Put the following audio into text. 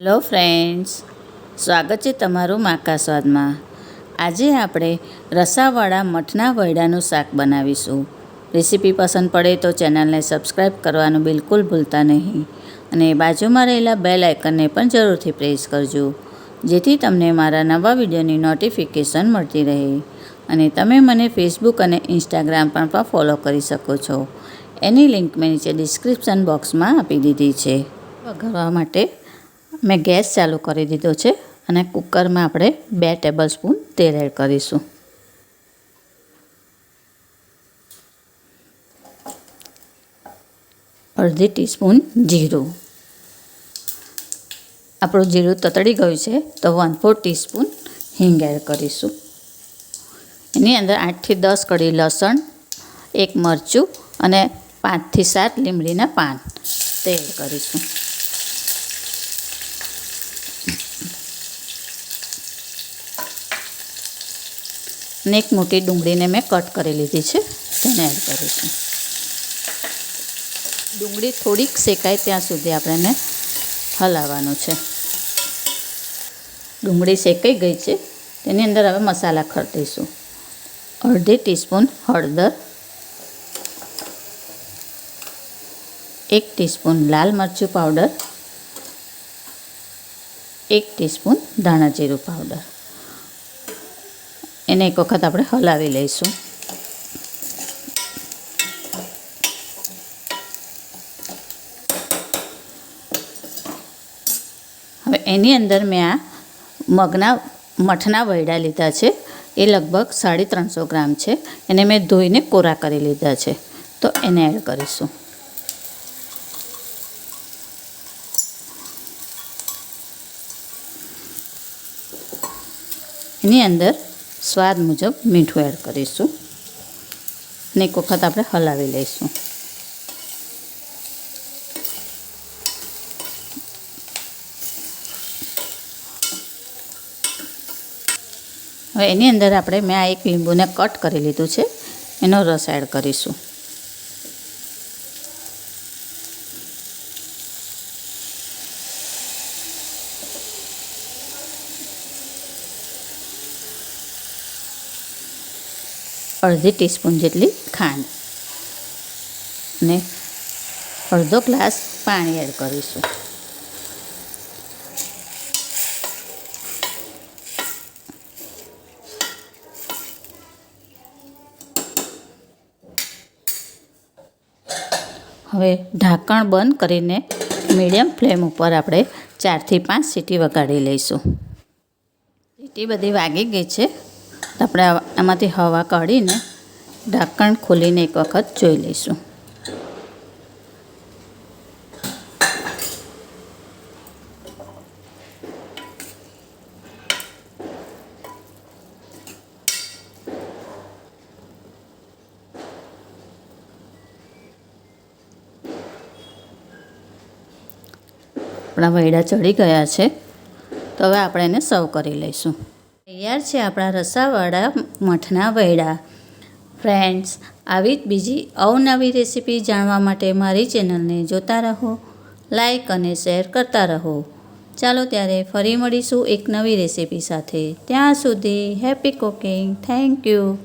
Hello friends, સ્વાગત છે તમારું માકા સ્વાદમાં. આજે આપણે રસાવાળા મઠના વૈડાનું શાક બનાવીશું. રેસીપી પસંદ પડે તો ચેનલને સબસ્ક્રાઈબ કરવાનું બિલકુલ ભૂલતા નહીં અને બાજુમાં રહેલા બેલ આઇકનને પણ જરૂરથી પ્રેસ કરજો, જેથી તમને મારા નવા વિડીયોની નોટિફિકેશન મળતી રહે. અને તમે મને ફેસબુક અને ઇન્સ્ટાગ્રામ પણ ફોલો કરી શકો છો. એની લિંક મેં નીચે ડિસ્ક્રિપ્શન બોક્સમાં આપી દીધી છે. વઘારવા માટે મેં ગેસ ચાલુ કરી દીધો છે અને કુકરમાં આપણે બે ટેબલ સ્પૂન તેલ એડ કરીશું. અડધી ટીસ્પૂન જીરું. આપણું જીરું તતડી ગયું છે તો વન ફોર ટીસ્પૂન હિંગ એડ કરીશું. એની અંદર આઠથી દસ કડી લસણ, એક મરચું અને પાંચથી સાત લીમડીના પાન તે એડ કરીશું. અને એક મોટી ડુંગળીને મેં કટ કરી લીધી છે, તેને એડ કરીશું. ડુંગળી થોડીક શેકાય ત્યાં સુધી આપણે હલાવવાનું છે. ડુંગળી શેકાઈ ગઈ છે, તેની અંદર હવે મસાલા ખરતીશું અડધી ટીસ્પૂન હળદર, એક ટીસ્પૂન લાલ મરચું પાવડર, એક ટીસ્પૂન ધાણા જીરું પાવડર. એને એક વખત આપણે હલાવી લઈશું. હવે એની અંદર મેં આ મગના મઠના વૈડા લીધા છે. એ લગભગ સાડી ત્રણસો ગ્રામ છે. એને મેં ધોઈને કોરા કરી લીધા છે. તો એને એડ કરીશું. એની અંદર સ્વાદ મુજબ મીઠું એડ કરીશું. અને એક વખત આપણે હલાવી લઈશું. હવે એની અંદર આપણે મેં આ એક લીંબુને કટ કરી લીધું છે. એનો રસ એડ કરીશું. અડધી ટીસ્પૂન જેટલી ખાંડ. અને અડધો ગ્લાસ પાણી એડ કરીશું. હવે ઢાંકણ બંધ કરીને મીડિયમ ફ્લેમ ઉપર આપણે ચારથી પાંચ સીટી વગાડી લઈશું. સીટી બધી વાગી ગઈ છે. આપણે એમાંથી હવા કાઢીને ઢાંકણ ખોલીને એક વખત જોઈ લઈશું. આપણા વૈડા ચડી ગયા છે. તો હવે આપણે એને સર્વ કરી લઈશું. તૈયાર છે આપણા રસાવાળા મઠના વૈડા. ફ્રેન્ડ્સ, આવી જ બીજી અવનવી રેસીપી જાણવા માટે મારી ચેનલને જોતા રહો, લાઈક અને શેર કરતા રહો. ચાલો ત્યારે ફરી મળીશું એક નવી રેસીપી સાથે. ત્યાં સુધી હેપી કુકિંગ. Thank you.